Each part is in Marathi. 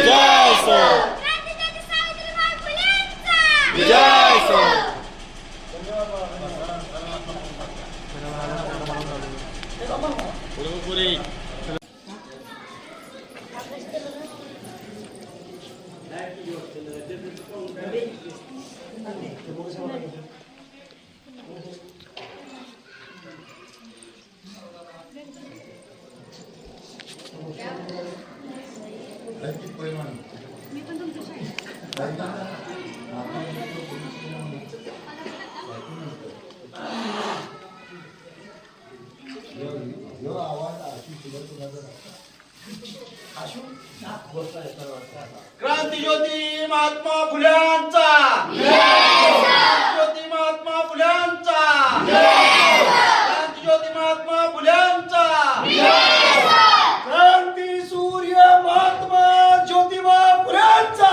Widziajso! Widziajso! পুরোপুরি Yeah. क्रांती ज्योती महात्मा फुल्यांचा क्रांतीज्योती महात्मा फुल्यांचा क्रांतीज्योती महात्मा फुल्यांचा क्रांती सूर्य महात्मा ज्योतिबा फुल्यांचा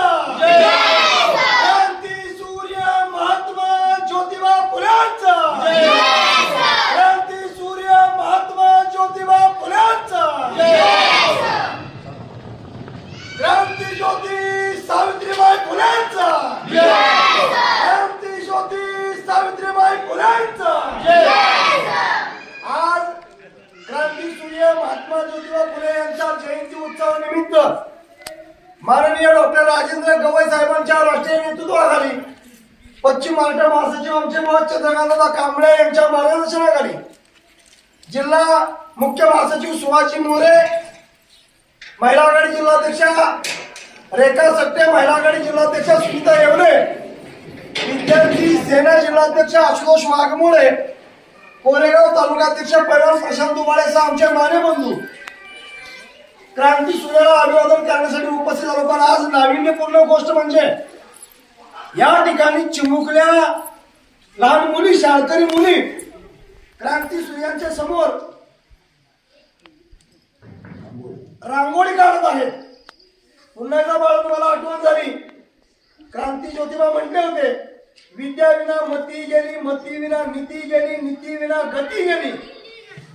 क्रांती सूर्य महात्मा ज्योतिबा फुल्यांचा क्रांती सूर्य महात्मा ज्योतिबा फुल्यांचा क्रांती ज्योती सावित्रीबाई फुलेंचा क्रांती ज्योती सावित्रीबाई फुलेंचा आज क्रांती सूर्य महात्मा ज्योतिबा फुले यांच्या जयंती उत्सवानिमित्त माननीय डॉक्टर राजेंद्र गवई साहेबांच्या राष्ट्रीय नेतृत्वाखाली पश्चिम महाराष्ट्र महासचिव आमचे महत् चंद्रकांतदा कांबळे यांच्या मार्गदर्शनाखाली जिल्हा मुख्य महासचिव सुभाषजी मोरे महिला आघाडी जिल्हाध्यक्षा रेखा सट्टे महिला आघाडी जिल्हाध्यक्षा सुनीता येवले. विद्यार्थी सेना जिल्हाध्यक्ष आशुतोष वाघमोळे कोरेगाव तालुकाध्यक्ष पैलवान प्रशांत दुबाळेसह आमचे माने बंधू. क्रांती सूर्याला अभिवादन करण्यासाठी उपस्थित झालो पण आज नाविन्यपूर्ण गोष्ट म्हणजे या ठिकाणी चिमुकल्या लहान मुली शाळकरी मुली क्रांती सूर्यांच्या समोर रांगोळी काढत आहेत. पुन्हा एकदा बाळ तुम्हाला आठवण झाली. क्रांती ज्योतिबा म्हटले होते विद्या विना मती गेली मती विना नीती गेली नीती विना गती गेली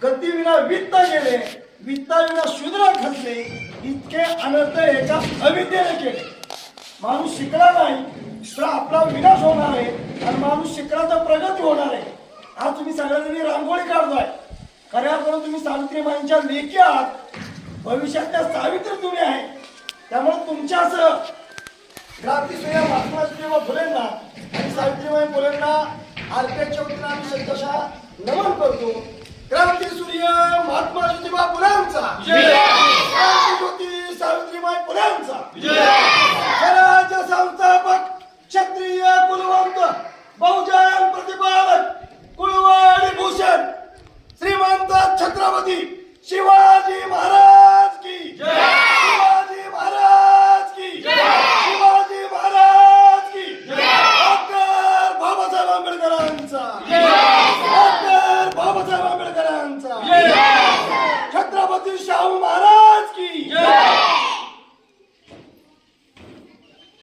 गती विना वित्त गेले वित्ता विना शूद्र खचले इतके अनर्थ एका अविद्येने केले. माणूस शिकला नाही तर आपला विनाश होणार आहे आणि माणूस शिकला तर प्रगती होणार आहे. आज तुम्ही सगळ्यांनी रांगोळी काढताय. खऱ्या अर्थानं तुम्ही सावित्रीबाईंच्या लेखी आहात. भविष्यातल्या सावित्री तुम्ही आहे. तुमच्यासह क्रांतीसूर्य महात्मा ज्योतिबा फुलेंना आणि सावित्रीबाई फुलेंना आरपीएच्या वतीनं आम्ही शब्दशः नमन करतो. क्रांती सूर्य महात्मा ज्योतिबा फुलेंचा. क्रांती ज्योती सावित्रीबाई फुलेंचा. 今想下嘛